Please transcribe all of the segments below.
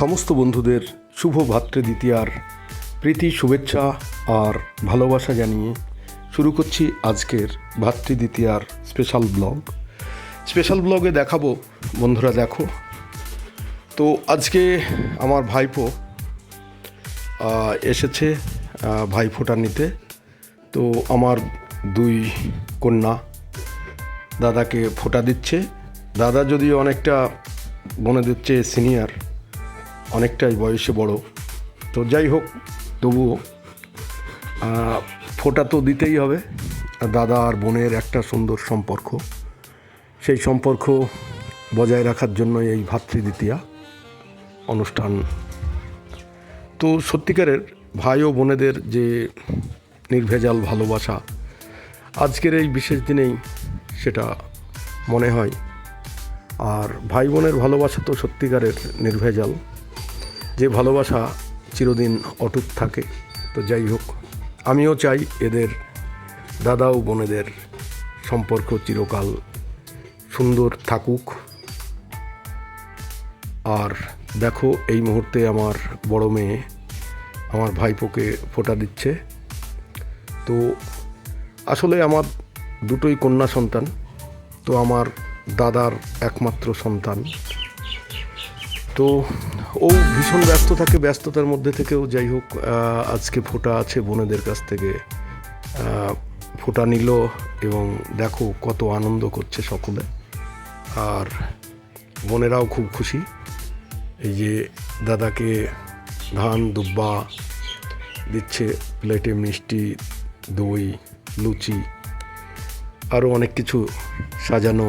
সমস্ত বন্ধুদের শুভ ভাতৃদ্বিতীয়ার প্রীতি শুভেচ্ছা আর ভালোবাসা জানিয়ে শুরু করছি আজকের ভাতৃদ্বিতীয়ার স্পেশাল ব্লগ স্পেশাল ব্লগে দেখাবো, বন্ধুরা দেখো। তো আজকে আমার ভাইপো এসেছে ভাইফোঁটা নিতে। তো আমার দুই কন্যা দাদাকে ফোঁটা দিচ্ছে। দাদা যদিও অনেকটা বোনেদের চেয়ে সিনিয়র অনেকটাই বয়সে বড়। তো যাই হোক, তবুও ফোঁটা তো দিতেই হবে। দাদা আর বোনের একটা সুন্দর সম্পর্ক। সেই সম্পর্ক বজায় রাখার জন্য এই ভাতৃদ্বিতীয়া অনুষ্ঠান। তো সত্যিকারের ভাই ও বোনেদের যে নির্ভেজাল ভালোবাসা, আজকের এই বিশেষ দিনেই সেটা মনে হয় আর ভাই বোনের ভালোবাসা তো সত্যিকারের নির্ভেজাল। যে ভালোবাসা চিরদিন অটুট থাকে, তো যাই হোক, আমিও চাই এদের দাদা ও বোনেদের সম্পর্ক চিরকাল সুন্দর থাকুক। আর দেখো, এই মুহূর্তে আমার বড় মেয়ে আমার ভাইপোকে ফোঁটা দিচ্ছে। তো আসলে আমার দুটোই কন্যা সন্তান, তো আমার দাদার একমাত্র সন্তান। তো ও ভীষণ ব্যস্ত থাকে, ব্যস্ততার মধ্যে থেকেও যাই হোক আজকে ফোটা আছে বোনেদের কাছ থেকে। ফোঁটা নিল এবং দেখো কত আনন্দ করছে সকলে। আর বোনেরাও খুব খুশি, এই যে দাদাকে ধান, দুব্বা দিচ্ছে, প্লেটে মিষ্টি, দই, লুচি, আরও অনেক কিছু সাজানো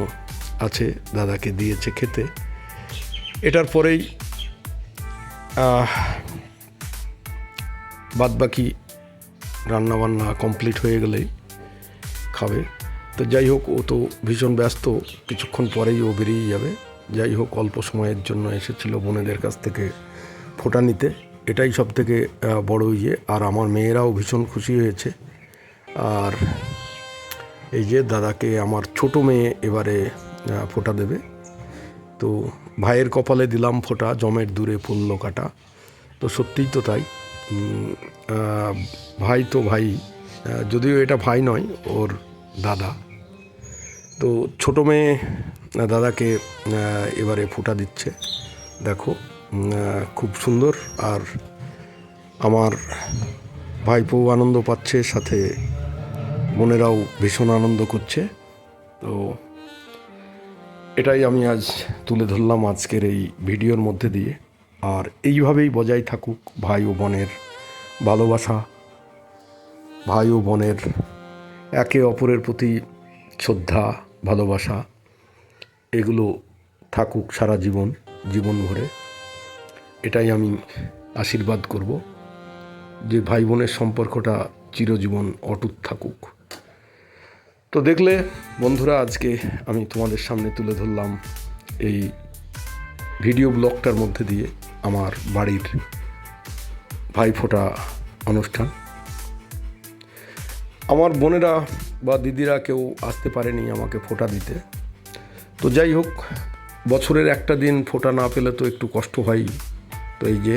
আছে, দাদাকে দিয়েছে খেতে। এটার পরেই বাদ বাকি রান্নাবান্না কমপ্লিট হয়ে গেলেই খাবে। তো যাই হোক, ও তো ভীষণ ব্যস্ত, কিছুক্ষণ পরেই ও বেরিয়ে যাবে। যাই হোক, অল্প সময়ের জন্য এসেছিল বোনেদের কাছ থেকে ফোটা নিতে। এটাই সব থেকে বড় ইয়ে। আর আমার মেয়েরাও ভীষণ খুশি হয়েছে। আর এই যে দাদাকে, আমার ছোট মেয়ে এবারে ফোঁটা দেবে। তো ভাইয়ের কপালে দিলাম ফোঁটা, জমের দূরে পড়ল কাটা। তো সত্যিই তো তাই। ভাই তো ভাই যদিও এটা ভাই নয়, ওর দাদা। তো ছোট মেয়ে দাদাকে এবারে ফোঁটা দিচ্ছে। দেখো খুব সুন্দর। আর আমার ভাইপো আনন্দ পাচ্ছে, সাথে বোনেরাও ভীষণ আনন্দ করছে। তো এটাই আমি আজ তুলে ধরলাম আজকের এই ভিডিওর মধ্যে দিয়ে। আর এইভাবেই বজায় থাকুক ভাই ও বোনের ভালোবাসা। ভাই ও বোনের একে অপরের প্রতি শ্রদ্ধা, ভালোবাসা, এগুলো থাকুক সারা জীবন জীবন ভরে। এটাই আমি আশীর্বাদ করব যে ভাই বোনের সম্পর্কটা চিরজীবন অটুট থাকুক। তো দেখলে, বন্ধুরা, আজকে আমি তোমাদের সামনে তুলে ধরলাম এই ভিডিও ব্লগটার মধ্যে দিয়ে আমার বাড়ির ভাইফোঁটা অনুষ্ঠান। আমার বোনেরা বা দিদিরা কেউ আসতে পারেনি আমাকে ফোঁটা দিতে। তো যাই হোক, বছরের একটা দিন ফোঁটা না পেলে তো একটু কষ্ট হয় তো এই যে